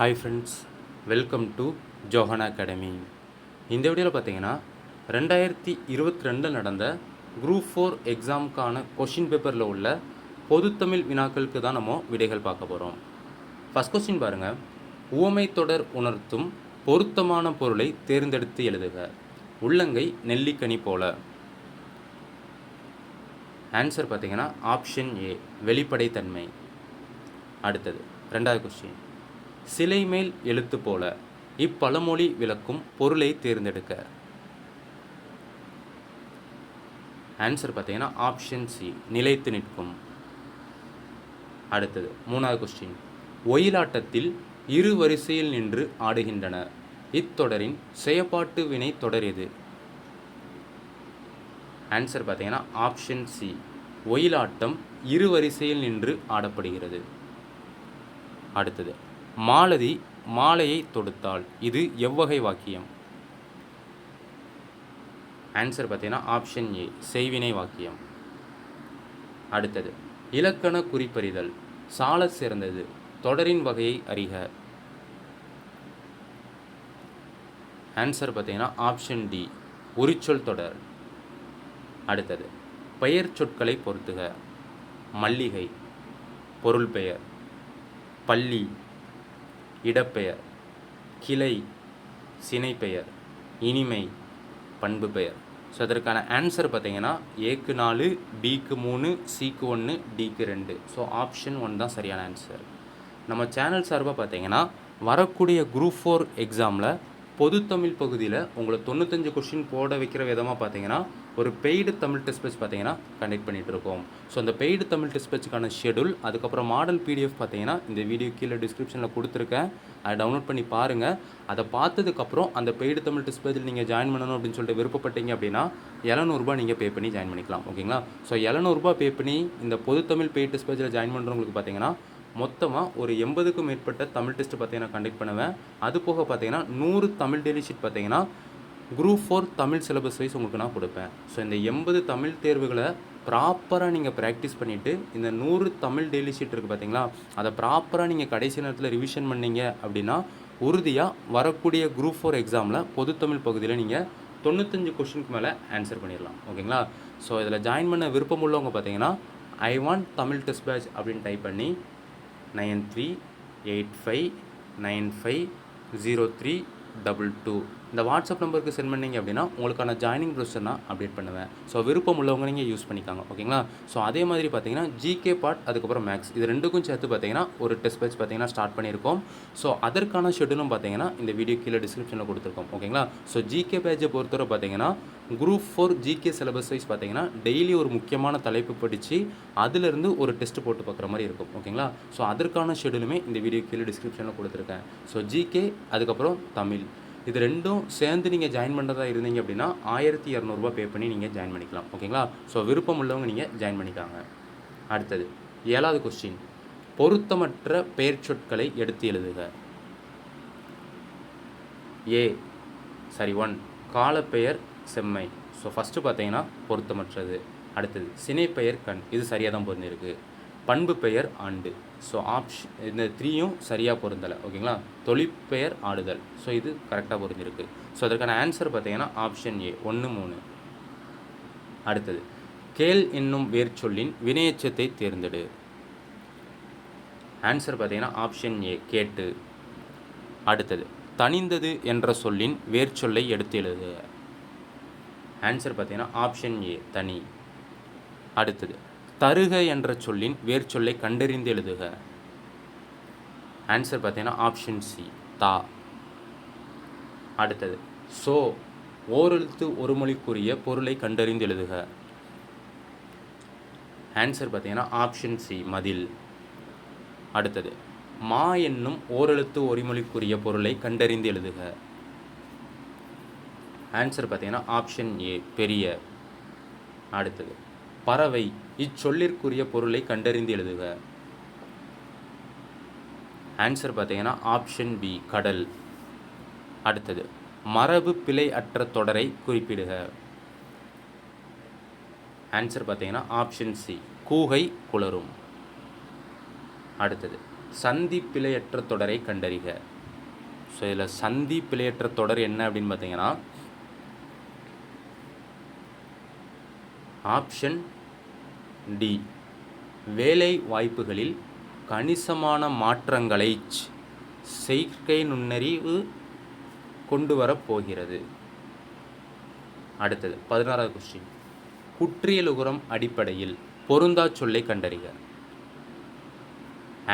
Hi friends welcome to Johan academy இந்த வீடியோவில் பார்த்தீங்கன்னா ரெண்டாயிரத்தி இருபத்தி ரெண்டில் நடந்த குரூப் ஃபோர் எக்ஸாமுக்கான கொஷின் பேப்பரில் உள்ள பொதுத்தமிழ் வினாக்களுக்கு தான் நம்ம விடைகள் பார்க்க போகிறோம் ஃபஸ்ட் கொஸ்டின் பாருங்கள் உவமை தொடர் உணர்த்தும் பொருத்தமான பொருளை தேர்ந்தெடுத்து எழுதுக. உள்ளங்கை நெல்லிக்கனி போல. ஆன்சர் பார்த்தீங்கன்னா ஆப்ஷன் ஏ வெளிப்படைத்தன்மை. அடுத்தது ரெண்டாவது கொஸ்டின் சிலை மேல் எழுத்து போல இப்பழமொழி விளக்கும் பொருளை தேர்ந்தெடுக்க. ஆன்சர் பார்த்தீங்கன்னா ஆப்ஷன் சி நிலைத்து நிற்கும். அடுத்தது மூணாவது கொஸ்டின் ஒயிலாட்டத்தில் இரு வரிசையில் நின்று ஆடுகின்றன. இத்தொடரின் செயப்பாட்டு வினை தொடர் எது? ஆன்சர் பார்த்தீங்கன்னா ஆப்ஷன் சி ஒயிலாட்டம் இரு வரிசையில் நின்று ஆடப்படுகிறது. அடுத்தது மாலதி மாலையை தொடுத்தாள். இது எவ்வகை வாக்கியம்? ஆன்சர் பார்த்தீங்கன்னா ஆப்ஷன் ஏ செய்வினை வாக்கியம். அடுத்தது இலக்கண குறிப்பறிதல் சால சிறந்தது தொடரின் வகையை அறிக. ஆன்சர் பார்த்தீங்கன்னா ஆப்ஷன் டி உரிச்சொல் தொடர். அடுத்தது பெயர் சொற்களை பொருத்துக. மல்லிகை பொருள் பெயர். பள்ளி இடப்பெயர் கிளை சினைப்பெயர் இனிமை பண்பு பெயர் ஸோ அதற்கான ஆன்சர் பார்த்தீங்கன்னா ஏக்கு நாலு பிக்கு மூணு சிக்கு ஒன்று டிக்கு ரெண்டு. ஸோ ஆப்ஷன் ஒன் தான் சரியான ஆன்சர் நம்ம சேனல் சார்பாக பார்த்தீங்கன்னா வரக்கூடிய குரூப் ஃபோர் எக்ஸாமில் பொதுத்தமிழ் பகுதியில் உங்களை தொண்ணூத்தஞ்சு கொஷின் போட வைக்கிற விதமாக பார்த்தீங்கன்னா ஒரு பெய்டு தமிழ் டெஸ்ட் பார்த்தீங்கன்னா கண்டக்ட் பண்ணிகிட்டு இருக்கோம். ஸோ அந்த பெய்டு தமிழ் டெஸ்ட் பேட்சுக்கான ஷெடியூல் அதுக்கப்புறம் மாடல் பிடிஎஃப் பார்த்தீங்கன்னா இந்த வீடியோ கீழே டிஸ்கிரிப்ஷனில் கொடுத்துருக்கேன். அதை டவுன்லோட் பண்ணி பாருங்கள் அதை பார்த்ததுக்கப்புறம் அந்த பெய்டு தமிழ் டெஸ்ட் பேஜில் நீங்கள் ஜாயின் பண்ணணும் அப்படின்னு சொல்லிட்டு விருப்பப்பட்டீங்க அப்படின்னா எழுநூறுபா நீங்கள் பே பண்ணி ஜாயின் பண்ணிக்கலாம். ஓகேங்களா? ஸோ எழுநூறுபா பே பண்ணி இந்த பொது தமிழ் பெய்டு டெஸ்ட் பேஜில் ஜாயின் பண்ணுறவங்களுக்கு பார்த்தீங்கன்னா மொத்தமாக ஒரு எண்பதுக்கும் மேற்பட்ட தமிழ் டெஸ்ட் பார்த்தீங்கன்னா கண்டக்ட் பண்ணுவேன். அது போக பார்த்தீங்கன்னா நூறு தமிழ் டெய்லி ஷீட் பார்த்தீங்கன்னா group four Tamil syllabus wise உங்களுக்கு நான் கொடுப்பேன். ஸோ இந்த எண்பது தமிழ் தேர்வுகளை ப்ராப்பராக நீங்கள் ப்ராக்டிஸ் பண்ணிவிட்டு இந்த நூறு தமிழ் டெய்லி ஷீட் இருக்குது பார்த்தீங்களா அதை ப்ராப்பராக நீங்கள் கடைசி நேரத்தில் ரிவிஷன் பண்ணீங்க அப்படின்னா உறுதியாக வரக்கூடிய குரூப் ஃபோர் எக்ஸாமில் பொது தமிழ் பகுதியில் நீங்கள் தொண்ணூத்தஞ்சு கொஷினுக்கு மேலே ஆன்சர் பண்ணிடலாம். ஓகேங்களா? ஸோ இதில் ஜாயின் பண்ண விருப்பம் உள்ளவங்க பார்த்தீங்கன்னா I want Tamil test batch அப்படின்னு டைப் பண்ணி nine three eight five nine five zero three double two இந்த வாட்ஸ்அப் நம்பருக்கு சென்ட் பண்ணீங்க அப்படின்னா உங்களுக்கான ஜாயினிங் ப்ரொசர் நான் அப்டேட் பண்ணுவேன். ஸோ விருப்பம் உள்ளவங்க நீங்கள் யூஸ் பண்ணிக்காங்க ஓகேங்களா ஸோ அதே மாதிரி பார்த்தீங்கன்னா ஜிகே பார்ட் அதுக்கப்புறம் மேக்ஸ் இது ரெண்டுக்கும் சேர்த்து பார்த்தீங்கன்னா ஒரு டெஸ்ட் பேட்ச் பார்த்தீங்கன்னா ஸ்டார்ட் பண்ணியிருக்கோம். ஸோ அதற்கான ஷெடியூலும் பார்த்தீங்கன்னா இந்த வீடியோ கீழே டிஸ்கிரிப்ஷனில் கொடுத்துருக்கோம் ஓகேங்களா ஸோ ஜிகே பேஜை பொறுத்தவரை பார்த்தீங்கன்னா group four GK syllabus wise பார்த்தீங்கன்னா டெய்லி ஒரு முக்கியமான தலைப்பு படித்து அதிலிருந்து ஒரு டெஸ்ட் போட்டு பார்க்குற மாதிரி இருக்கும் ஓகேங்களா ஸோ அதற்கான ஷெடியூலுமே இந்த வீடியோ கீழே டிஸ்கிரிப்ஷனில் கொடுத்துருக்கேன். ஸோ ஜிகே அதுக்கப்புறம் தமிழ். இது ரெண்டும் சேர்ந்து நீங்கள் ஜாயின் பண்ணுறதா இருந்தீங்க அப்படின்னா ஆயிரத்தி இரநூறுபா பே பண்ணி நீங்கள் ஜாயின் பண்ணிக்கலாம். ஓகேங்களா? ஸோ விருப்பம் உள்ளவங்க நீங்கள் ஜாயின் பண்ணிக்காங்க. அடுத்தது ஏழாவது கொஸ்டின் பொருத்தமற்ற பெயர் சொற்களை எடுத்து எழுதுக. ஏ சரி ஒன் காலப்பெயர் செம்மை. ஸோ ஃபஸ்ட்டு பார்த்தீங்கன்னா பொருத்தமற்றது. அடுத்தது சினைப்பெயர் கண். இது சரியாக தான் பொருந்திருக்கு பண்பு பெயர் ஆண்டு. ஸோ ஆப்ஷன் இந்த த்ரீயும் சரியாக பொருந்தலை ஓகேங்களா தொழிற்பெயர் ஆடுதல். ஸோ இது கரெக்டாக பொருந்திருக்கு. ஸோ அதற்கான ஆன்சர் பார்த்தீங்கன்னா ஆப்ஷன் ஏ ஒன்று மூணு. அடுத்தது கேள் என்னும் வேர்ச்சொல்லின் வினையச்சத்தை தேர்ந்தெடு. ஆன்சர் பார்த்தீங்கன்னா ஆப்ஷன் ஏ கேட்டு. அடுத்தது தனிந்தது என்ற சொல்லின் வேர்ச்சொல்லை எடுத்து எழுது. ஆன்சர் பார்த்தீங்கன்னா ஆப்ஷன் ஏ தனி. அடுத்தது தருக என்ற சொல்லின் வேர்ச்சொல்லை கண்டறிந்து எழுதுக. ஆன்சர் பார்த்தீங்கன்னா ஆப்ஷன் சி தா. அடுத்தது சோ ஓரெழுத்து ஒரு மொழிக்குரிய பொருளை கண்டறிந்து எழுதுக. ஆன்சர் பார்த்தீங்கன்னா ஆப்ஷன் சி மதில். அடுத்தது மா என்னும் ஓரெழுத்து ஒரு மொழிக்குரிய பொருளை கண்டறிந்து எழுதுக. ஆன்சர் பார்த்தீங்கன்னா ஆப்ஷன் ஏ பெரிய. அடுத்தது பறவை இச்சொல்லிற்குரிய பொருளை கண்டறிந்து எழுதுக. ஆன்சர் பார்த்தீங்கன்னா ஆப்ஷன் பி கடல். அடுத்தது மரபு பிழை அற்ற தொடரை குறிப்பிடுக. ஆன்சர் பார்த்தீங்கன்னா ஆப்ஷன் சி கூகை குளரும் அடுத்தது சந்தி பிழையற்ற தொடரை கண்டறிக. ஸோ இதில் சந்தி பிழையற்ற தொடர் என்ன அப்படின்னு பார்த்தீங்கன்னா ஆப்ஷன் டி. வேலை வாய்ப்புகளில் கணிசமான மாற்றங்களை செயற்கை நுண்ணறிவு கொண்டு வரப் போகிறது. அடுத்தது பதினாறாவது கொஸ்டின் குற்றியலுகரம் அடிப்படையில் பொருந்தா சொல்லை கண்டறிக.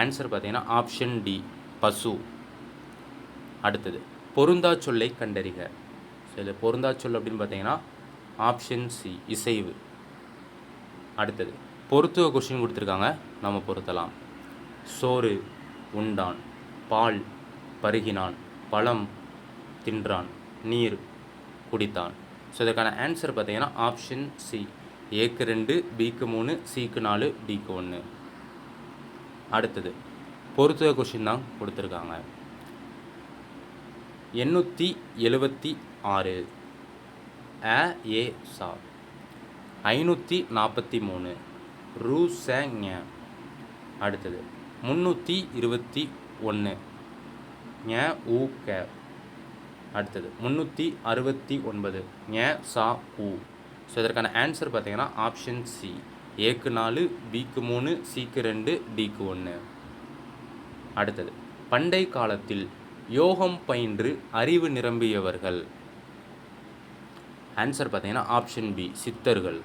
ஆன்சர் பார்த்தீங்கன்னா ஆப்ஷன் டி பசு. அடுத்தது பொருந்தா சொல்லை கண்டறிக. ஸோ இதில் பொருந்தா சொல் அப்படின்னு பார்த்தீங்கன்னா ஆப்ஷன் சி இசைவு. அடுத்தது பொருத்துவ கொஸ்டின் கொடுத்துருக்காங்க. நம்ம பொருத்தலாம். சோறு உண்டான் பால் பருகினான் பழம் தின்றான் நீர் குடித்தான். ஸோ இதற்கான ஆன்சர் பார்த்திங்கன்னா ஆப்ஷன் சி ஏக்கு ரெண்டு பிக்கு மூணு சிக்கு நாலு டிக்கு ஒன்று அடுத்தது பொறுத்துவ கொஷின் தான் கொடுத்துருக்காங்க. எண்ணூற்றி எழுபத்தி ஆறு. அ ஏ சா. ஐநூற்றி நாற்பத்தி மூணு. ரூ அடுத்தது முந்நூற்றி இருபத்தி ஒன்று ஞ ஊ க. அடுத்தது முந்நூற்றி அறுபத்தி ஒன்பது. ஞ சா உ. ஸோ இதற்கான ஆன்சர் பார்த்திங்கன்னா ஆப்ஷன் சி ஏக்கு நாலு பிக்கு மூணு சிக்கு ரெண்டு டிக்கு ஒன்று அடுத்தது பண்டை காலத்தில் யோகம் பயின்று அறிவு நிரம்பியவர்கள். ஆன்சர் பார்த்தீங்கன்னா ஆப்ஷன் பி சித்தர்கள்.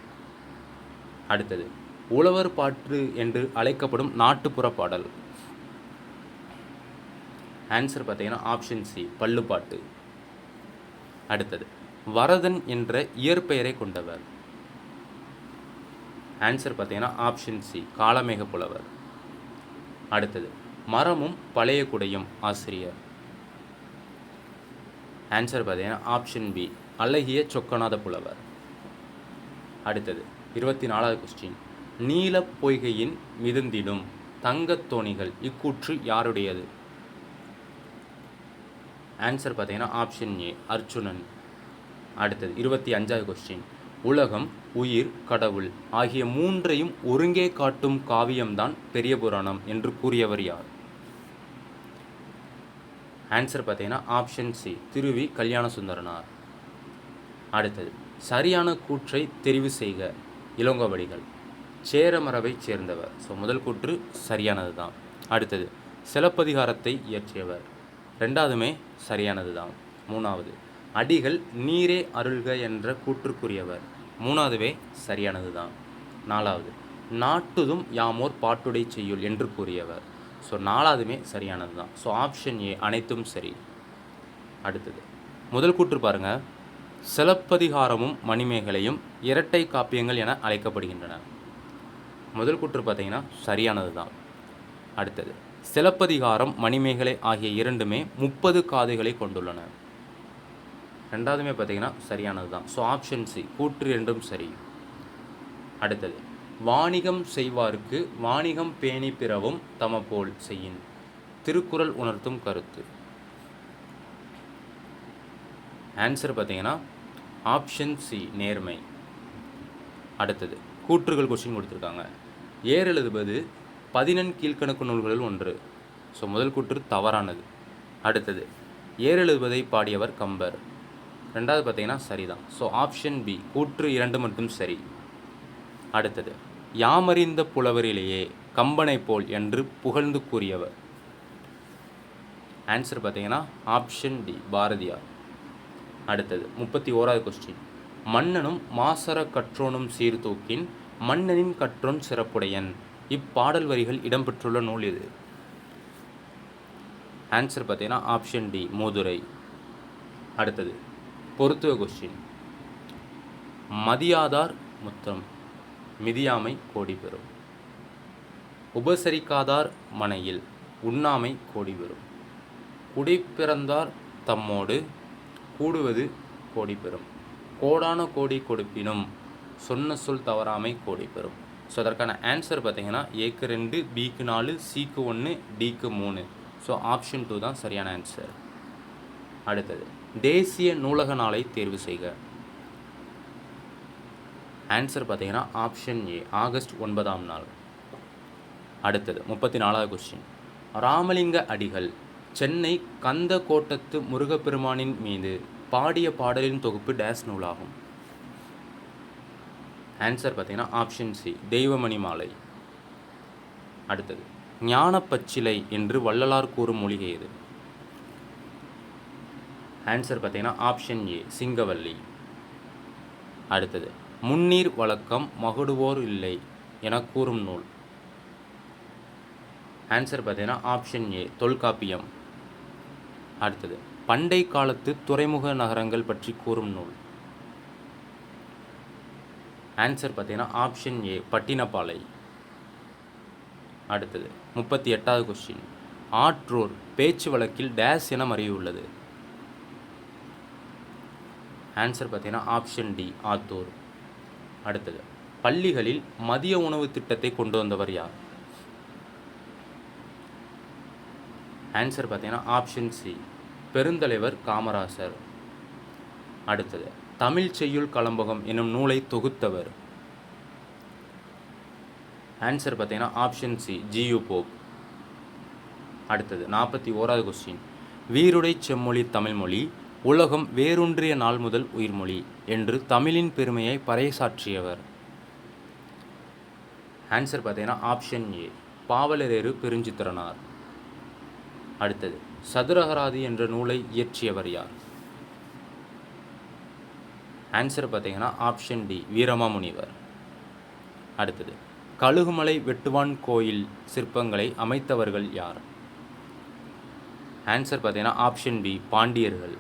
அடுத்தது உழவர் பாட்டு என்று அழைக்கப்படும் நாட்டுப்புற பாடல். ஆன்சர் பார்த்தீங்கன்னா ஆப்ஷன் சி பள்ளுப்பாட்டு அடுத்தது வரதன் என்ற இயற்பெயரை கொண்டவர். ஆன்சர் பார்த்தீங்கன்னா ஆப்ஷன் சி காலமேக புலவர். அடுத்தது மரமும் பழைய குடையும் ஆசிரியர். ஆன்சர் பார்த்தீங்கன்னா ஆப்ஷன் பி அழகிய சொக்கநாத புலவர். அடுத்தது இருபத்தி நாலாவது கொஸ்டின் நீலப் பொய்கையின் மிதந்திடும் தங்கத் தோணிகள். இக்கூற்று யாருடையது? ஆன்சர் பார்த்தீங்கன்னா ஆப்ஷன் ஏ அர்ச்சுனன் அடுத்தது இருபத்தி அஞ்சாவது கொஸ்டின் உலகம் உயிர் கடவுள் ஆகிய மூன்றையும் ஒருங்கே காட்டும் காவியம்தான் பெரிய புராணம் என்று கூறியவர் யார்? ஆன்சர் பார்த்தீங்கன்னா ஆப்ஷன் சி திருவி கல்யாண சுந்தரனார். அடுத்தது சரியான கூற்றை தெரிவு செய்க இளங்கோவடிகள். சேரமரபைச் சேர்ந்தவர். ஸோ முதல் கூற்று சரியானது தான் அடுத்தது சிலப்பதிகாரத்தை இயற்றியவர். ரெண்டாவதுமே சரியானது தான் மூணாவது அடிகள் நீரே அருள்க என்ற கூற்றுக்குரியவர். மூணாவதுவே சரியானது தான் நாலாவது நாட்டுதும் யாமோர் பாட்டுடை செய்யுள் என்று கூறியவர். ஸோ நாலாவதுமே சரியானது தான் ஸோ ஆப்ஷன் ஏ அனைத்தும் சரி. அடுத்தது முதல் கூற்று பாருங்க. சிலப்பதிகாரமும் மணிமேகலையும் இரட்டை காப்பியங்கள் என அழைக்கப்படுகின்றன. முதல் கூற்று பார்த்தீங்கன்னா சரியானது தான் அடுத்தது சிலப்பதிகாரம் மணிமேகலை ஆகிய இரண்டுமே முப்பது காதுகளை கொண்டுள்ளன. ரெண்டாவதுமே பார்த்தீங்கன்னா சரியானது தான் ஸோ ஆப்ஷன் சி கூற்று இரண்டும் சரி. அடுத்தது வாணிகம் செய்வார்க்கு வாணிகம் பேணி பிறவும் தம போல் செய்யின். திருக்குறள் உணர்த்தும் கருத்து. ஆன்சர் பார்த்தீங்கன்னா ஆப்ஷன் சி நேர்மை. அடுத்தது கூற்றுகள் கொஸ்டின் கொடுத்துருக்காங்க. ஏர் எழுதுவது பதினெண் கீழ்க்கணக்கு நூல்களில் ஒன்று. ஸோ முதல் கூற்று தவறானது. அடுத்தது ஏர் எழுதுவதை பாடியவர் கம்பர். ரெண்டாவது பார்த்தீங்கன்னா சரிதான். ஸோ ஆப்ஷன் பி கூற்று இரண்டு மட்டும் சரி. அடுத்தது யாமறிந்த புலவரிலேயே கம்பனை போல் என்று புகழ்ந்து கூறியவர். ஆன்சர் பார்த்தீங்கன்னா ஆப்ஷன் டி பாரதியார். அடுத்தது முப்பத்தி ஓராவது கொஸ்டின் மன்னனும் மாசர கற்றோனும் சீர்தூக்கின் மன்னனின் கற்றொன் சிறப்புடையன். இப்பாடல் வரிகள் இடம்பெற்றுள்ள நூல் இது. ஆன்சர் பார்த்தீங்கன்னா ஆப்ஷன் டி மோதுரை. அடுத்தது பொருத்துவ கொஸ்டின் மதியாதார் முத்தம் மிதியாமை கோடி பெறும் உபசரிக்காதார் மனையில் உண்ணாமை கோடி பெறும் குடிப்பிறந்தார் தம்மோடு கூடுவது கோடி பெறும் கோடான கோடி கொடுப்பினும் சொன்ன சொல் தவறாமை கோடி பெறும். ஸோ அதற்கான ஆன்சர் பார்த்தீங்கன்னா ஏக்கு ரெண்டு பிக்கு நாலு சிக்கு ஒன்று டிக்கு மூணு. ஸோ ஆப்ஷன் டூ தான் சரியான ஆன்சர் அடுத்தது தேசிய நூலக நாளை தேர்வு செய்க. ஆன்சர் பார்த்தீங்கன்னா ஆப்ஷன் ஏ ஆகஸ்ட் ஒன்பதாம் நாள். அடுத்தது முப்பத்தி நாலாவது கொஸ்டின் ராமலிங்க அடிகள் சென்னை கந்த கோட்டத்து முருகப்பெருமானின் மீது பாடிய பாடலின் தொகுப்பு டேஸ் நூலாகும். ஆன்சர் பார்த்தீங்கன்னா ஆப்ஷன் சி தெய்வமணி மாலை. அடுத்தது ஞானப்பச்சிலை என்று வள்ளலார் கூறும் மொழிகை எது? ஆன்சர் பார்த்தீங்கன்னா ஆப்ஷன் ஏ சிங்கவல்லி. அடுத்தது முன்னீர் வழக்கம் மகுடுவோர் இல்லை என கூறும் நூல். ஆன்சர் பார்த்தீங்கன்னா ஆப்ஷன் ஏ தொல்காப்பியம். அடுத்தது பண்டை காலத்து துறைமுக நகரங்கள் பற்றி கூறும் நூல். ஆன்சர் பார்த்தீங்கன்னா ஆப்ஷன் ஏ பட்டினப்பாலை. அடுத்தது முப்பத்தி எட்டாவது கொஸ்டின் ஆற்றோர் பேச்சு வழக்கில் டேஸ் என மறையுள்ளது ஆன்சர் பார்த்தீங்கன்னா ஆப்ஷன் டி ஆத்தூர். அடுத்தது பள்ளிகளில் மதிய உணவு திட்டத்தை கொண்டு வந்தவர் யார்? ஆன்சர் பார்த்தீங்கன்னா ஆப்ஷன் சி பெருந்தலைவர் காமராசர். அடுத்தது தமிழ் செய்யுள் கலம்பகம் என்னும் நூலை தொகுத்தவர். ஆன்சர் பார்த்தீங்கன்னா ஆப்ஷன் சி ஜியு போப் அடுத்தது நாற்பத்தி ஓராவது கொஸ்டின் வீருடை செம்மொழி தமிழ்மொழி உலகம் வேரூன்றிய நாள் முதல் உயிர்மொழி என்று தமிழின் பெருமையை பறைசாற்றியவர். ஆன்சர் பார்த்தீங்கன்னா ஆப்ஷன் ஏ பாவலரேறு பெருஞ்சித்திரனார். அடுத்தது சதுரகராதி என்ற நூலை இயற்றியவர் யார்? ஆன்சர் பார்த்தீங்கன்னா ஆப்ஷன் டி வீரமாமுனிவர். அடுத்தது கழுகுமலை வெட்டுவான் கோயில் சிற்பங்களை அமைத்தவர்கள் யார்? ஆன்சர் பார்த்தீங்கன்னா ஆப்ஷன் பி பாண்டியர்கள்.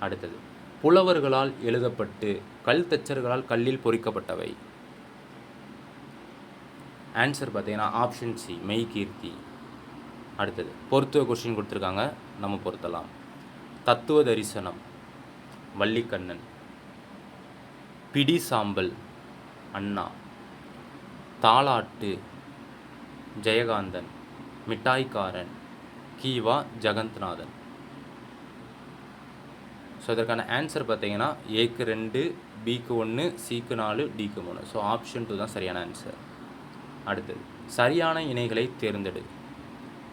அடுத்தது புலவர்களால் எழுதப்பட்டு கல் தச்சர்களால் கல்லில் பொறிக்கப்பட்டவை. ஆன்சர் பார்த்தீங்கன்னா ஆப்ஷன் சி மெய்கீர்த்தி. அடுத்தது பொருத்துவ கொஸ்டின் கொடுத்துருக்காங்க நம்ம பொருத்தலாம். தத்துவ தரிசனம். வள்ளிக்கண்ணன் பிடி சாம்பல் அண்ணா. தாலாட்டு ஜெயகாந்தன். மிட்டாய்க்காரன் கீவா ஜெகந்த்நாதன் ஸோ இதற்கான ஆன்சர் பார்த்தீங்கன்னா ஏக்கு ரெண்டு பிக்கு ஒன்று சிக்கு நாலு டிக்கு மூணு. ஸோ ஆப்ஷன் டூ தான் சரியான ஆன்சர் அடுத்தது சரியான இணைகளை தேர்ந்தெடு.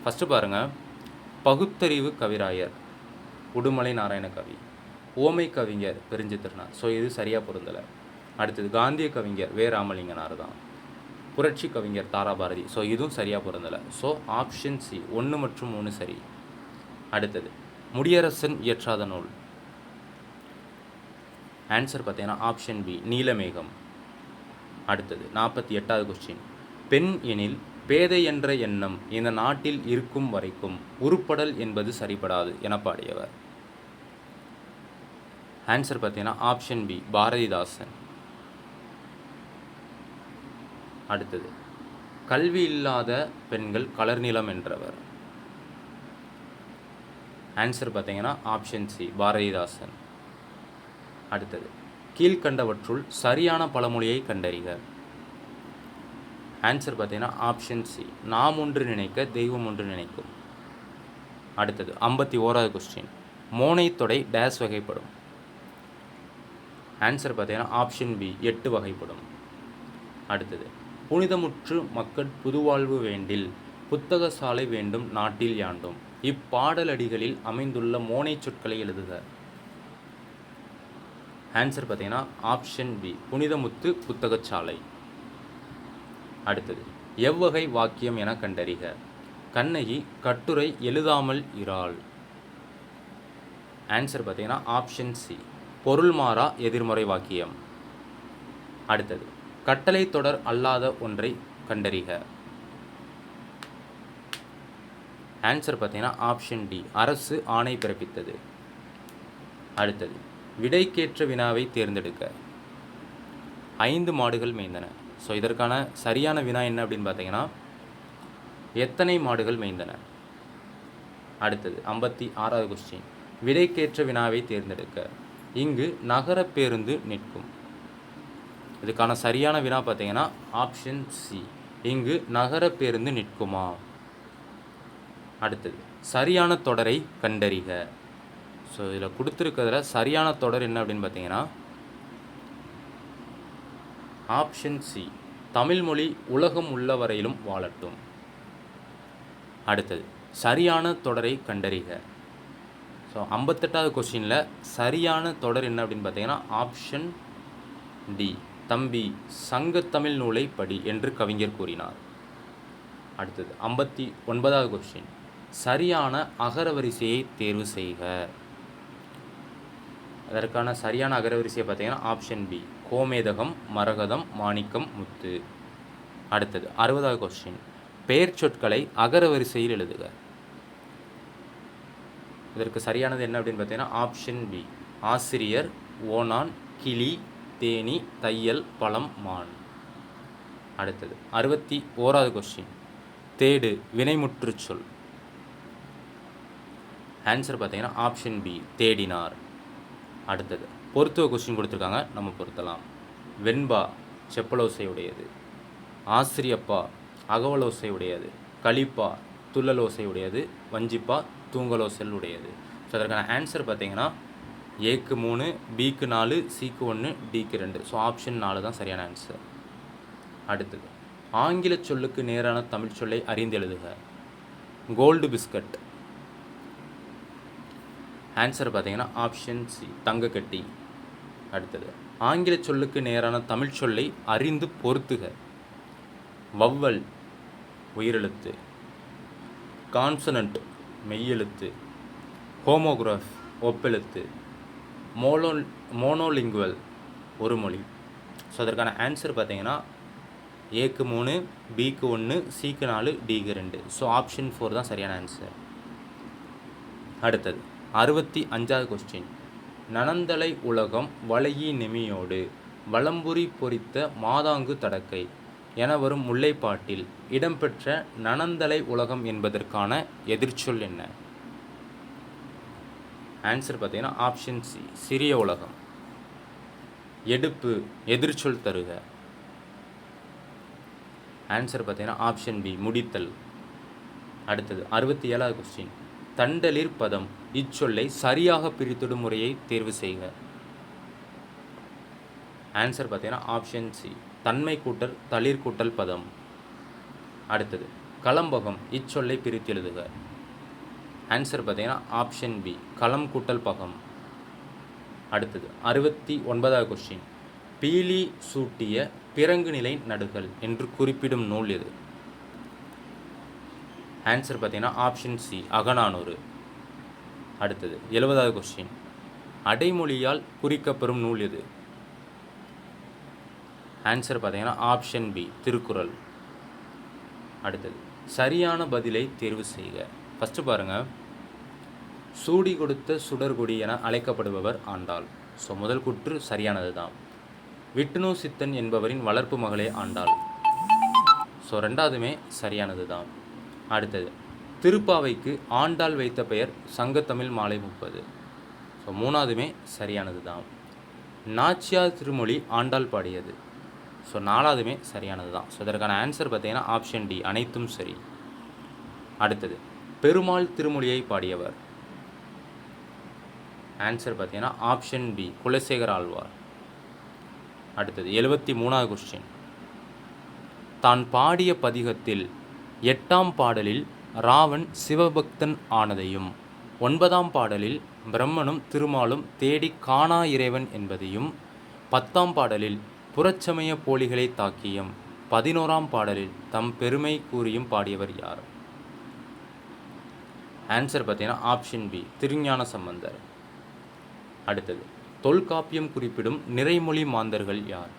ஃபஸ்ட்டு பாருங்கள் பகுத்தறிவு கவிராயர் உடுமலை நாராயண கவி. ஓமை கவிஞர் பெருஞ்சித்திரனார் ஸோ இது சரியாக பொருந்தலை. அடுத்தது காந்திய கவிஞர் வே. ராமலிங்கனார் தான். புரட்சி கவிஞர் தாராபாரதி. ஸோ இதுவும் சரியாக பொருந்தலை. ஸோ ஆப்ஷன் சி ஒன்று மற்றும் மூணு சரி. அடுத்தது முடியரசன் இயற்றாத நூல். ஆன்சர் பார்த்தீங்கன்னா ஆப்ஷன் பி நீலமேகம். அடுத்தது நாற்பத்தி எட்டாவது கொஸ்டின் பெண் எனில் பேதை என்ற எண்ணம் இந்த நாட்டில் இருக்கும் வரைக்கும் உருப்படல் என்பது சரிபடாது என பாடியவர். ஆன்சர் பார்த்தீங்கன்னா ஆப்ஷன் பி பாரதிதாசன். அடுத்தது கல்வி இல்லாத பெண்கள் கலர் நிலம் என்றவர். ஆன்சர் பார்த்தீங்கன்னா ஆப்ஷன் சி பாரதிதாசன். அடுத்தது கீழ்கண்டவற்றுள் சரியான பழமொழியை கண்டறிக. ஆன்சர் பார்த்தீங்கன்னா ஆப்ஷன் சி நாம் ஒன்று நினைக்க தெய்வம் ஒன்று நினைக்கும். அடுத்தது ஐம்பத்தி ஓராவது கொஸ்டின் மோனை தொடை டேஸ் வகைப்படும். ஆன்சர் பார்த்தீங்கன்னா ஆப்ஷன் பி எட்டு வகைப்படும். அடுத்தது புனிதமுற்று மக்கள் புதுவாழ்வு வேண்டில் புத்தக சாலை வேண்டும் நாட்டில் யாண்டும். இப்பாடலடிகளில் அமைந்துள்ள மோனை சொற்களை எழுதுக. ஆன்சர் பார்த்தீங்கன்னா ஆப்ஷன் பி புனிதமுத்து புத்தகச்சாலை. அடுத்தது எவ்வகை வாக்கியம் என கண்டறிக. கண்ணகி கட்டுரை எழுதாமல் இறாள் ஆன்சர் பார்த்தீங்கன்னா ஆப்ஷன் சி பொருள்மாறா எதிர்மறை வாக்கியம் அடுத்தது கட்டளை தொடர் அல்லாத ஒன்றை கண்டறிக. ஆன்சர் பார்த்தீங்கன்னா ஆப்ஷன் டி அரசு ஆணை பிறப்பித்தது. அடுத்தது விடைக்கேற்ற வினாவை தேர்ந்தெடுக்க. ஐந்து மாடுகள் மேய்ந்தன. ஸோ இதற்கான சரியான வினா என்ன அப்படின்னு பார்த்தீங்கன்னா எத்தனை மாடுகள் மேய்ந்தன? அடுத்தது ஐம்பத்தி ஆறாவது கொஸ்டின் விடைக்கேற்ற வினாவை தேர்ந்தெடுக்க. இங்கு நகர பேருந்து நிற்கும். இதுக்கான சரியான வினா பார்த்தீங்கன்னா ஆப்ஷன் சி இங்கு நகர பேருந்து நிற்குமா? அடுத்தது சரியான தொடரை கண்டறிக. ஸோ இதில் கொடுத்துருக்கிறதுல சரியான தொடர் என்ன அப்படின்னு பார்த்தீங்கன்னா ஆப்ஷன் சி தமிழ்மொழி உலகம் உள்ள வரையிலும் வாழட்டும். அடுத்தது சரியான தொடரை கண்டறிக. ஸோ ஐம்பத்தெட்டாவது கொஸ்டினில் சரியான தொடர் என்ன அப்படின்னு பார்த்தீங்கன்னா ஆப்ஷன் டி தம்பி சங்கத்தமிழ் நூலை படி என்று கவிஞர் கூறினார். அடுத்தது ஐம்பத்தி ஒன்பதாவது கொஸ்டின் சரியான அகரவரிசையை தேர்வு செய்க. அதற்கான சரியான அகரவரிசையை பார்த்தீங்கன்னா ஆப்ஷன் பி கோமேதகம் மரகதம் மாணிக்கம் முத்து. அடுத்தது அறுபதாவது கொஸ்டின் பெயர் சொற்களை அகரவரிசையில் எழுதுக. இதற்கு சரியானது என்ன அப்படின்னு பார்த்தீங்கன்னா ஆப்ஷன் பி ஆசிரியர் ஓனான் கிளி தேனி தையல் பழம் மான். அடுத்தது அறுபத்தி ஓராவது கொஸ்டின் தேடு வினைமுற்று சொல். ஆன்சர் பார்த்தீங்கன்னா ஆப்ஷன் பி தேடினார். அடுத்தது பொருத்துவ கொஸ்டின் கொடுத்துருக்காங்க நம்ம பொருத்தலாம். வெண்பா செப்பலோசை உடையது ஆசிரியப்பா அகவலோசை உடையது களிப்பா துள்ளலோசை உடையது வஞ்சிப்பா தூங்கலோ உடையது ஸோ அதற்கான ஆன்சர் பார்த்தீங்கன்னா ஏக்கு மூணு பிக்கு நாலு சிக்கு ஒன்று டிக்கு ரெண்டு. ஸோ ஆப்ஷன் நாலு தான் சரியான ஆன்சர் அடுத்தது ஆங்கில சொல்லுக்கு நேரான தமிழ் சொல்லை அறிந்து எழுதுக. கோல்டு பிஸ்கட் ஆன்சர் பார்த்தீங்கன்னா ஆப்ஷன் சி தங்கக்கட்டி அடுத்தது ஆங்கில சொல்லுக்கு நேரான தமிழ் சொல்லை அறிந்து பொருத்துக வவ்வல் உயிரெழுத்து. கான்சனண்ட் மெய்யெழுத்து ஹோமோகிராஃப் ஒப்பெழுத்து மோனோ மோனோலிங்குவல் ஒரு மொழி. ஸோ அதற்கான ஆன்சர் பார்த்தீங்கன்னா ஏக்கு மூணு பிக்கு ஒன்று சிக்கு நாலு டிக்கு ரெண்டு. ஸோ ஆப்ஷன் ஃபோர் தான் சரியான ஆன்சர் அடுத்தது அறுபத்தி அஞ்சாவது கொஸ்டின் நனந்தலை உலகம் வளையி நெமியோடு வலம்புரி பொறித்த மாதாங்கு தடக்கை. என வரும் முல்லைப்பாட்டில் இடம்பெற்ற நனந்தலை உலகம் என்பதற்கான எதிர்ச்சொல் என்ன? ஆன்சர் பார்த்தீங்கன்னா ஆப்ஷன் சி சிறிய உலகம். எடுப்பு எதிர்ச்சொல் தருக. ஆன்சர் பார்த்தீங்கன்னா ஆப்ஷன் பி முடித்தல். அடுத்தது அறுபத்தி ஏழாவது கொஸ்டின் தண்டலிர் பதம் இச்சொல்லை சரியாக பிரித்திடும் முறையை தேர்வு செய்க. ஆன்சர் பார்த்தீங்கன்னா ஆப்ஷன் சி தன்மை கூட்டல் தளிர் கூட்டல் பதம். அடுத்தது களம்பகம் இச்சொல்லை பிரித்து எழுதுக. ஆன்சர் பார்த்தீங்கன்னா ஆப்ஷன் பி களம் கூட்டல் பகம். அடுத்தது அறுபத்தி ஒன்பதாவது கொஸ்டின் பீலி சூட்டிய பிறங்கு நிலை நடுகள் என்று குறிப்பிடும் நூல் எது? ஆன்சர் பார்த்தீங்கன்னா ஆப்ஷன் சி அகநானூறு. அடுத்தது எழுபதாவது கொஸ்டின் அடைமொழியால் குறிக்கப்பெறும் நூல் எது? ஆன்சர் பார்த்தீங்கன்னா ஆப்ஷன் பி திருக்குறள். அடுத்தது சரியான பதிலை தேர்வு செய்க. ஃபஸ்ட்டு பாருங்கள் சூடி கொடுத்த சுடர்கொடி என அழைக்கப்படுபவர் ஆண்டாள். ஸோ முதல் குற்று சரியானது தான். விட்டுணு சித்தன் என்பவரின் வளர்ப்பு மகளே ஆண்டாள். ஸோ ரெண்டாவதுமே சரியானது தான். அடுத்தது திருப்பாவைக்கு ஆண்டாள் வைத்த பெயர் சங்கத்தமிழ் மாலை முப்பது. ஸோ மூணாவதுமே சரியானது தான். நாச்சியார் திருமொழி ஆண்டாள் பாடியது. ஸோ நாலாவதுமே சரியானது தான் ஸோ இதற்கான ஆன்சர் பார்த்தீங்கன்னா ஆப்ஷன் டி அனைத்தும் சரி. அடுத்தது பெருமாள் திருமொழியை பாடியவர். ஆன்சர் பார்த்தீங்கன்னா ஆப்ஷன் பி குலசேகர் ஆழ்வார். அடுத்தது எழுபத்தி மூணாவது கொஸ்டின் தான் பாடிய பதிகத்தில் எட்டாம் பாடலில் ராவன் சிவபக்தன் ஆனதையும் ஒன்பதாம் பாடலில் பிரம்மனும் திருமாலும் தேடி காணா இறைவன் என்பதையும் பத்தாம் பாடலில் புறச்சமய போலிகளை தாக்கியும் பதினோராம் பாடலில் தம் பெருமை கூறியும் பாடியவர் யார்? ஆன்சர் பார்த்தீங்கன்னா ஆப்ஷன் பி திருஞான சம்பந்தர். அடுத்தது தொல்காப்பியம் குறிப்பிடும் நிறைமொழி மாந்தர்கள் யார்?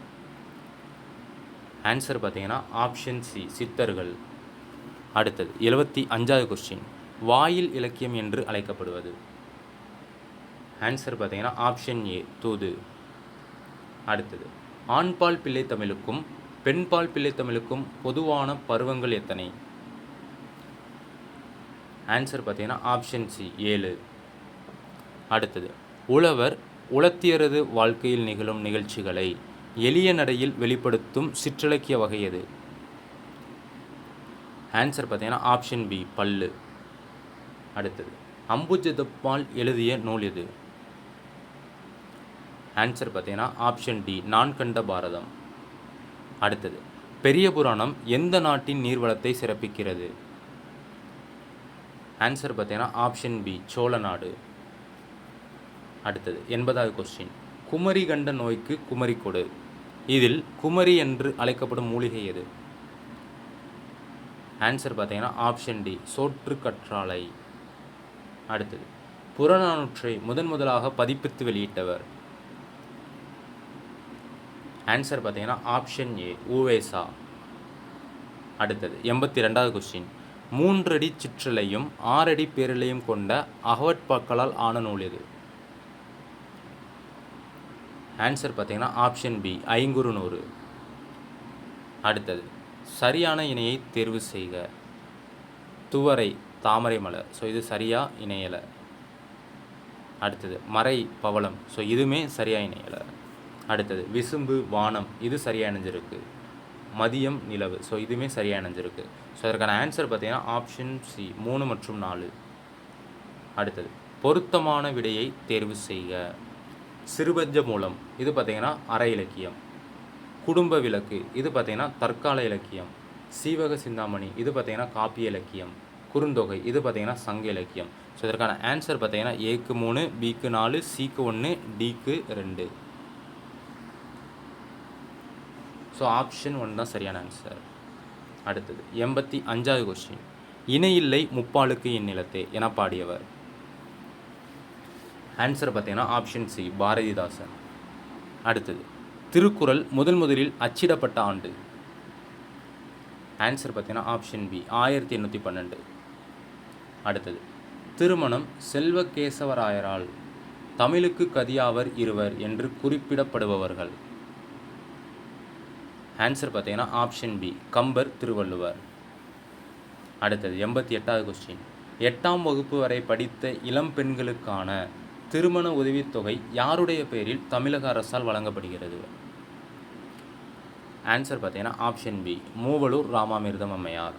ஆன்சர் பார்த்தீங்கன்னா ஆப்ஷன் சி சித்தர்கள். அடுத்தது எழுபத்தி அஞ்சாவது கொஸ்டின் வாயில் இலக்கியம் என்று அழைக்கப்படுவது. ஆன்சர் பார்த்தீங்கன்னா ஆப்ஷன் ஏ தூது. அடுத்தது ஆண்பால் பிள்ளைத்தமிழுக்கும் பெண்பால் பிள்ளைத்தமிழுக்கும் பொதுவான பருவங்கள் எத்தனை? ஆன்சர் பார்த்தீங்கன்னா ஆப்ஷன் சி ஏழு. அடுத்தது உழவர் உளத்தியரது வாழ்க்கையில் நிகழும் நிகழ்ச்சிகளை எளிய நடையில் வெளிப்படுத்தும் சிற்றிலக்கிய வகை எது? ஆன்சர் பார்த்தீங்கன்னா ஆப்ஷன் பி பல்லு. அடுத்தது அம்புஜதப்பால் எழுதிய நூல் எது? ஆன்சர் பார்த்தீங்கன்னா ஆப்ஷன் டி நான் கண்ட பாரதம். அடுத்தது பெரிய புராணம் எந்த நாட்டின் நீர்வளத்தை சிறப்பிக்கிறது? ஆன்சர் பார்த்தீங்கன்னா ஆப்ஷன் பி சோழ நாடு. அடுத்தது எண்பதாவது கொஸ்டின் குமரி கண்ட நோய்க்கு குமரி கொடு. இதில் குமரி என்று அழைக்கப்படும் மூலிகை எது? ஆன்சர் பார்த்தீங்கன்னா ஆப்ஷன் டி சோற்று கற்றாழை. அடுத்தது புறநானூற்றை முதன் முதலாக பதிப்பித்து வெளியிட்டவர். ஆன்சர் பார்த்தீங்கன்னா ஆப்ஷன் ஏ ஊவேசா அடுத்தது எண்பத்தி ரெண்டாவது கொஸ்டின் மூன்றடி சிற்றலையும் ஆறடி பேரலையும் கொண்ட அகவட்பாக்களால் ஆன நூல் எது? ஆன்சர் பார்த்தீங்கன்னா ஆப்ஷன் பி ஐங்குறு நூறு அடுத்தது சரியான இணையை தேர்வு செய்க. துவரை தாமரை மலர் ஸோ இது சரியாக இணையலை. அடுத்தது மறை பவளம். ஸோ இதுவுமே சரியாக இணையலை. அடுத்தது விசும்பு வானம் இது சரியாக இணைஞ்சிருக்கு. மதியம் நிலவு. ஸோ இதுவுமே சரியாக இணைஞ்சிருக்கு. ஸோ அதற்கான ஆன்சர் பார்த்தீங்கன்னா ஆப்ஷன் சி மூணு மற்றும் நாலு. அடுத்தது பொருத்தமான விடையை தேர்வு செய்க. சிறுபஞ்ச மூலம் இது பார்த்தீங்கன்னா அற இலக்கியம். குடும்ப விளக்கு இது பார்த்தீங்கன்னா தற்கால இலக்கியம். சீவக சிந்தாமணி இது பார்த்தீங்கன்னா காப்பிய இலக்கியம். குறுந்தொகை இது பார்த்தீங்கன்னா சங்க இலக்கியம். ஸோ இதற்கான ஆன்சர் பார்த்தீங்கன்னா ஏக்கு மூணு பிக்கு நாலு சிக்கு ஒன்று டிக்கு ரெண்டு. ஸோ ஆப்ஷன் ஒன் தான் சரியான ஆன்சர் அடுத்தது எண்பத்தி அஞ்சாவது கொஸ்டின் இணையில்லை முப்பாலுக்கு இந்நிலத்தே என பாடியவர். ஆன்சர் பார்த்தீங்கன்னா ஆப்ஷன் சி பாரதிதாசன். அடுத்தது திருக்குறள் முதல் முதலில் அச்சிடப்பட்ட ஆண்டு. ஆன்சர் பார்த்தீங்கன்னா ஆப்ஷன் பி ஆயிரத்தி எண்ணூற்றி பன்னெண்டு. அடுத்தது திருமணம் செல்வகேசவராயரால் தமிழுக்கு கதியாவர் இருவர் என்று குறிப்பிடப்படுபவர்கள். ஆன்சர் பார்த்தீங்கன்னா ஆப்ஷன் பி கம்பர் திருவள்ளுவர். அடுத்தது எண்பத்தி எட்டாவது கொஸ்டின் எட்டாம் வகுப்பு வரை படித்த இளம் பெண்களுக்கான திருமண உதவித்தொகை யாருடைய பெயரில் தமிழக அரசால் வழங்கப்படுகிறது? ஆன்சர் பார்த்தீங்கன்னா ஆப்ஷன் பி மூவலூர் ராமாமிர்தம் அம்மையார்.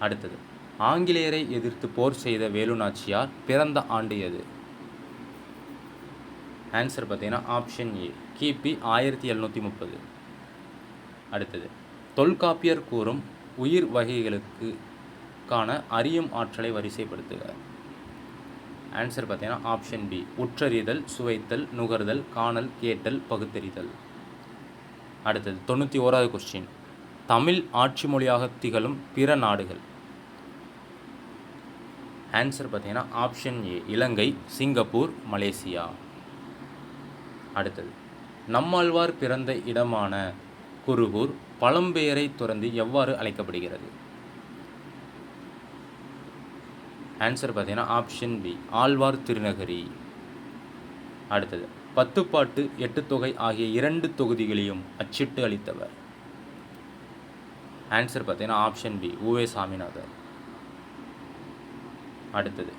அடுத்தது ஆங்கிலேயரை எதிர்த்து போர் செய்த வேலு நாச்சியார் பிறந்த ஆண்டு எது? ஆன்சர் பார்த்தீங்கன்னா ஆப்ஷன் ஏ கிபி ஆயிரத்தி எழுநூற்றி முப்பது. அடுத்தது. தொல்காப்பியர் கூறும் உயிர் வகைகளுக்கு காண அறியும் ஆற்றலை வரிசைப்படுத்துக. ஆன்சர் பார்த்தீங்கன்னா ஆப்ஷன் பி உற்றறிதல் சுவைத்தல் நுகர்தல் காணல் கேட்டல் பகுத்தறிதல். அடுத்தது தொண்ணூற்றி ஓராவது கொஸ்டின் தமிழ் ஆட்சி மொழியாக திகழும் பிற நாடுகள். ஆன்சர் பார்த்தீங்கன்னா option A Ilangai Singapore Malaysia. அடுத்தது நம்மாழ்வார் பிறந்த இடமான குருகூர் பழம்பெயரை துறந்து எவ்வாறு அழைக்கப்படுகிறது? ஆன்சர் பார்த்தீங்கன்னா ஆப்ஷன் பி ஆழ்வார் திருநகரி. அடுத்தது பத்துப்பாட்டு எட்டு தொகை ஆகிய இரண்டு தொகுதிகளையும் அச்சிட்டு அளித்தவர். ஆன்சர் பார்த்தீங்கன்னா ஆப்ஷன் பி உவே சாமிநாதர். அடுத்தது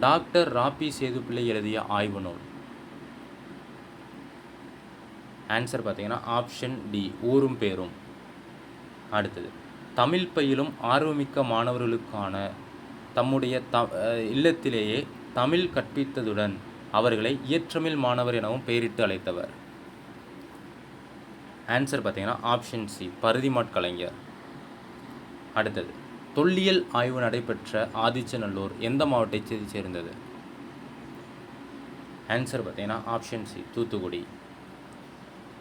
டாக்டர் ராபி சேதுப்பிள்ளை எழுதிய ஆய்வு நூல். ஆன்சர் பார்த்தீங்கன்னா ஆப்ஷன் டி ஊரும் பேரும். அடுத்தது தமிழ் பயிலும் ஆர்வமிக்க மாணவர்களுக்கான தம்முடைய த இல்லத்திலேயே தமிழ் கற்பித்ததுடன் அவர்களை இயற்றமிழ் மாணவர் எனவும் பெயரிட்டு அழைத்தவர். ஆன்சர் பார்த்தீங்கன்னா ஆப்ஷன் சி பருதிமாட் கலைஞர். அடுத்தது தொல்லியல் ஆய்வு நடைபெற்ற ஆதிச்சநல்லூர் எந்த மாவட்டத்தை சேர்ந்தது? ஆன்சர் பார்த்தீங்கன்னா ஆப்ஷன் சி தூத்துக்குடி.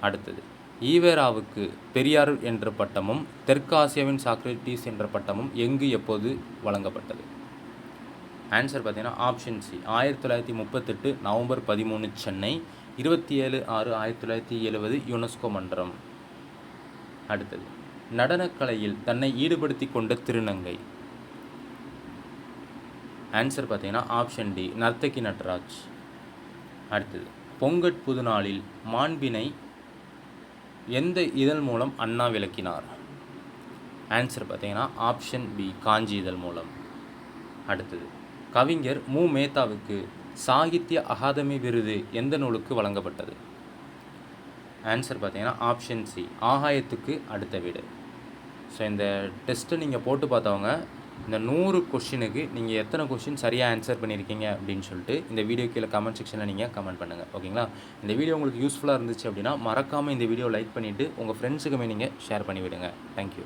அடுத்தது. ஈவேராவுக்கு பெரியார் என்ற பட்டமும் தெற்காசியாவின் சாக்ரட்டிஸ் என்ற பட்டமும் எங்கு எப்போது வழங்கப்பட்டது? ஆன்சர் பார்த்தீங்கன்னா ஆப்ஷன் சி ஆயிரத்தி தொள்ளாயிரத்தி முப்பத்தெட்டு நவம்பர் பதிமூணு சென்னை. இருபத்தி ஏழு ஆறு ஆயிரத்தி தொள்ளாயிரத்தி எழுபது யுனெஸ்கோ மன்றம். அடுத்தது. நடனக்கலையில் தன்னை ஈடுபடுத்தி கொண்ட திருநங்கை. ஆன்சர் பார்த்தீங்கன்னா ஆப்ஷன் டி நர்த்தகி நட்ராஜ். அடுத்தது. பொங்கட் புதுநாளில் மாண்பினை எந்த இதழ் மூலம் அண்ணா விளக்கினார்? ஆன்சர் பார்த்தீங்கன்னா ஆப்ஷன் பி காஞ்சி இதழ் மூலம். அடுத்தது கவிஞர் மு. மேத்தாவுக்கு சாகித்ய அகாதமி விருது எந்த நூலுக்கு வழங்கப்பட்டது? ஆன்சர் பார்த்தீங்கன்னா ஆப்ஷன் சி ஆகாயத்துக்கு அடுத்த வீடு. ஸோ இந்த டெஸ்ட்டை நீங்கள் போட்டு பார்த்தவங்க இந்த நூறு கொஷினுக்கு நீங்கள் எத்தனை கொஷின் சரியாக ஆன்சர் பண்ணியிருக்கீங்க அப்படின்னு சொல்லிட்டு இந்த வீடியோ கீழே கமெண்ட் செக்ஷனில் நீங்கள் கமெண்ட் பண்ணுங்கள் ஓகேங்களா? இந்த வீடியோ உங்களுக்கு யூஸ்ஃபுல்லாக இருந்துச்சு அப்படின்னா மறக்காமல் இந்த வீடியோ லைக் பண்ணிவிட்டு உங்கள் ஃப்ரெண்ட்ஸுக்குமே நீங்கள் ஷேர் பண்ணிவிடுங்க. தேங்க்யூ